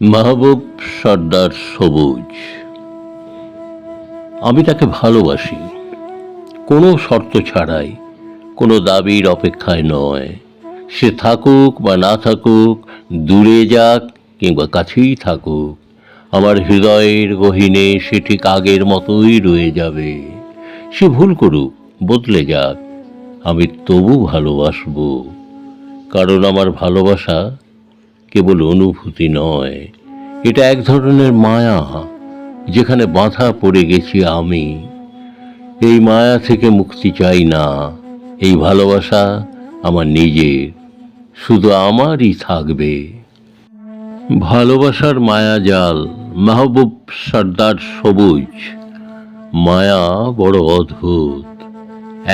মাহবুব সর্দার সবুজ। আমি তাকে ভালোবাসি। কোনো শর্ত ছাড়াই, কোনো দাবির অপেক্ষায় নয়। সে থাকুক বা না থাকুক, দূরে যাক কিংবা কাছেই থাকুক, আমার হৃদয়ের গহীনে সে ঠিক আগের মতোই রয়ে যাবে। সে ভুল করুক, বদলে যাক, আমি তবু ভালোবাসব। কারণ আমার ভালোবাসা কেবল অনুভূতি নয়, এটা এক ধরনের মায়া যেখানে বাঁধা পড়ে গেছি আমি। এই মায়া থেকে মুক্তি চাই না, এই ভালোবাসা আমার নিজের, শুধু আমারই থাকবে। ভালোবাসার মায়া জাল, মাহবুব সর্দার সবুজ, মায়া বড় অদ্ভুত,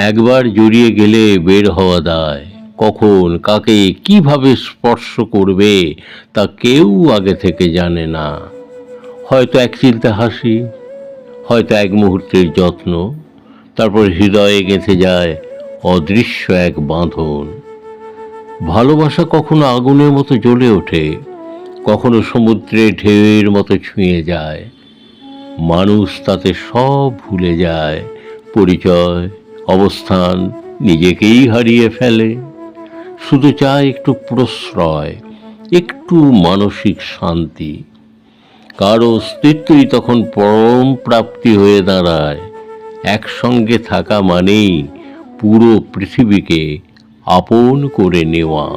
একবার জড়িয়ে গেলে বের হওয়া দায়। কখন, কাকে কীভাবে স্পর্শ করবে, তা কেউ আগে থেকে জানে না। হয়তো এক চিলতে হাসি, হয়তো এক মুহূর্তের যত্ন, তারপর হৃদয়ে গেঁথে যায় অদৃশ্য এক বাঁধন। ভালোবাসা কখনো আগুনের মতো জ্বলে ওঠে, কখনো সমুদ্রে ঢেউয়ের মতো ছুঁয়ে যায়। মানুষ তাতে সব ভুলে যায়, পরিচয়, অবস্থান নিজেকেই হারিয়ে ফেলে। শুধু চায় একটু প্রশ্রয়, একটু মানসিক শান্তি। কারও অস্তিত্বই তখন পরম প্রাপ্তি হয়ে দাঁড়ায়। একসঙ্গে থাকা মানেই পুরো পৃথিবীকে আপন করে নেওয়া।